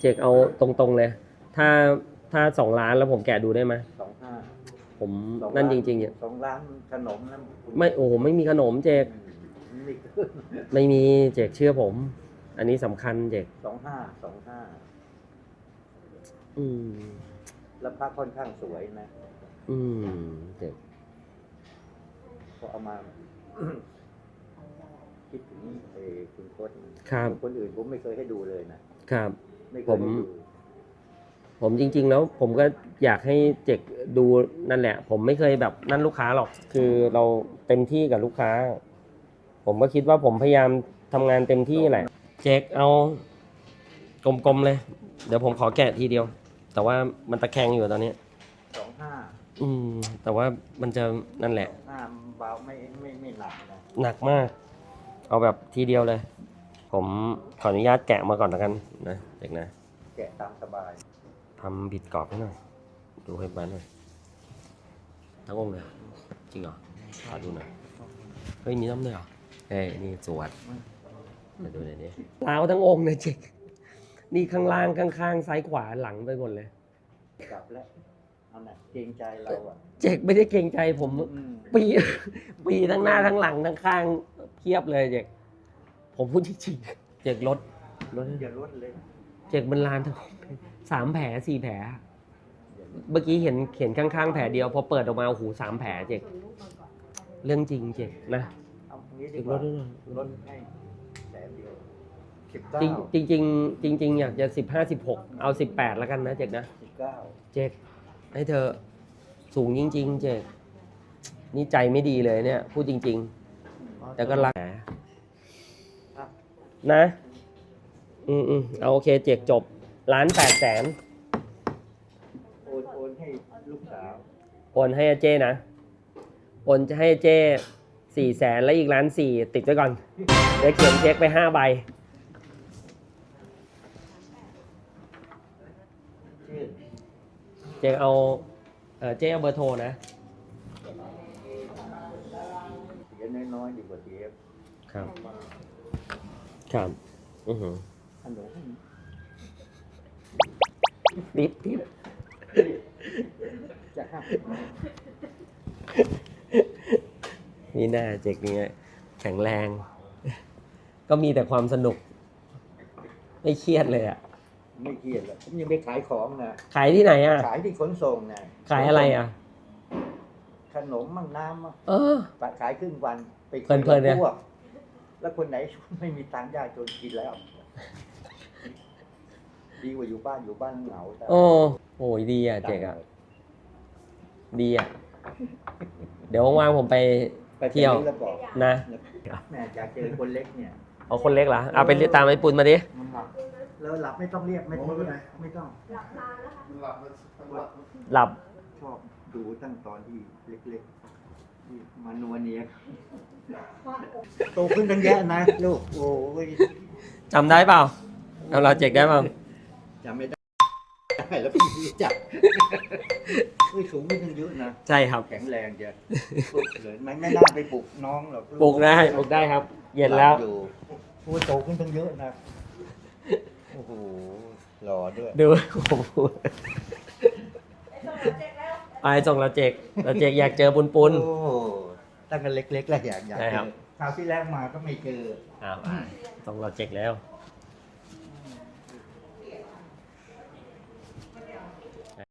เจกเอาตรงๆเลย ถ้าถ้าสองล้านแล้วผมแกะดูได้ไหมสองห้าผมสองล้านั่นจริงๆเนี่ยสองล้านขนมนะไม่โอ้โหไม่มีขนมเจกไม่ขึ้นไม่มีเจกเชื่อผม อันนี้สำคัญเจกสองห้าสองห้าอืมแล้วพระค่อนข้างสวยนะ อืมเจกพอเอามาคิดถึงเออคุณโค้ดครับคนอื่นผมไม่เคยให้ดูเลยนะครับไม่เคยให้ ผมดูผมจริง ๆ แล้ว ผมก็อยากให้เจกดูนั่นแหละ ผมไม่เคยแบบนั่นลูกค้าหรอก คือเราเต็มที่กับลูกค้า ผมก็คิดว่าผมพยายามทำงานเต็มที่แหละ เจกเอากลมๆเลย เดี๋ยวผมขอแกะทีเดียว แต่ว่ามันตะแคงอยู่ตอนนี้ สองห้าอืม แต่ว่ามันจะนั่นแหละ ห้าเบาไม่ไม่ไม่หนักนะหนักมาก เอาแบบทีเดียวเลย ผมขออนุญาตแกะมาก่อนแล้วกันนะเด็กนะ แกะตามสบายทำบิดกรอบให้หน่อย ดูให้บ้านหน่อยทั้งองค์เลยเหรอจริงเหรอขอดูหน่อย เฮ้ยมีน้ำด้วยเหรอเอ้ยนี่สวดมาดูหน่อยดิลาวทั้งองค์เลยเจ๊กนี่ข้างล่างข้างๆซ้ายขวาหลังไปหมดเลย กลับแล้วเอาหนักเกรงใจเราอะเจ๊กไม่ได้เกรงใจผม อืมปี ปีทั้งหน้าทั้งหลังทั้งข้างเทียบเลยเจ๊ก ผมพูดจริงๆเจ๊กลดลดให้อย่าลดเลยเจ็กมันลานทั้งสามแผลสี่แผลอย่าลดเมื่อกี้เห็นเห็นข้างๆแผลเดียวพอเปิดออกมาโอ้โหสามแผลเจ็กเรื่องจริงเจ็กนะ เอาตรงนี้ดีเจ็กกลว่าดด้วยหน่อยลดให้แสนเดียวสิบเก้าจริงจริงจริงจริง ๆ อยากจะสิบห้าสิบหกเอาสิบแปดแล้วกันนะเจ็กนะ สิบเก้าเจ็กให้เธอสูงจริง ๆ เจ็กนี่ใจไม่ดีเลยเนี่ย พูดจริง ๆ แต่ก็รักแผลอะ นะ อืมอืมเอาโอเคเจ็กจบล้านแปดแสนโอนโอนให้ลูกสาว โอนให้อาเจ้นะโอนจะให้อาเจ้สี่แสนแล้วอีกล้านสี่ติดไว้ก่อน เดี๋ยวเขียนเช็คไปห้าใบ ชื่อเจ๊เอาเออเจ๊เอาเบอร์โทรนะ เสียน้อยๆดีกว่าเสียครับมาก ครับอือหือขนมดิบดิบจะห้านี่หน้าเจ๊กนี่แข็งแรง ก็มีแต่ความสนุก ไม่เครียดเลยอะ ไม่เครียดหรอกผมยังไม่ขายของนะขายที่ไหนอะ ขายที่ขนส่งนะขายอะไรอะ ขนมมั่งน้ำมั่งเออขายครึ่งวันไปเพลินๆเนี่ยพวก แล้วคนไหนไม่มีตังค์ยากจนกินแล้ว ดีกว่าอยู่บ้านอยู่บ้านเหงาแต่โอ้โหดีอะเจ๊กอะ ดีอะ เดี๋ยวว่างๆผมไปไปเที่ยวแล้วบอกนะ แม่อยากเจอคนเล็กเนี่ยเอาคนเล็กเหรอเอาไปเรียกตามไอ้ปุนมาดิมันหลับแล้วหลับไม่ต้องเรียกไม่ต้องเรียกไม่ต้อง หลับชอบดูตั้งตอนที่เล็กๆที่ มานัวเนียโตขึ้นตั้งแยะนะลูก โอ้ยจำได้เปล่าเอาเราเจ๊กได้เปล่าจำไม่ได้ได้แล้วพี่รู้จักเฮ้ยสูงขึ้นตั้งเยอะนะ ใช่ครับ แข็งแรงจ้ะปลุกเลยไม่ไม่น่าไปปลุกน้องหรอกปลุกได้ปลุกได้ครับ เย็นแล้วอยู่โอ้ยโตขึ้นตั้งเยอะนะ โอ้โหหล่อด้วยดูผมพูดไปส่งเราเจกเราเจกอยากเจอปุนปุนโอ้ ตั้งแต่เล็กๆแล้วอยากอยากใช่เจครับ อคราวที่แรกมาก็ไม่เจอ อ้าวส่งเราเจกแล้ว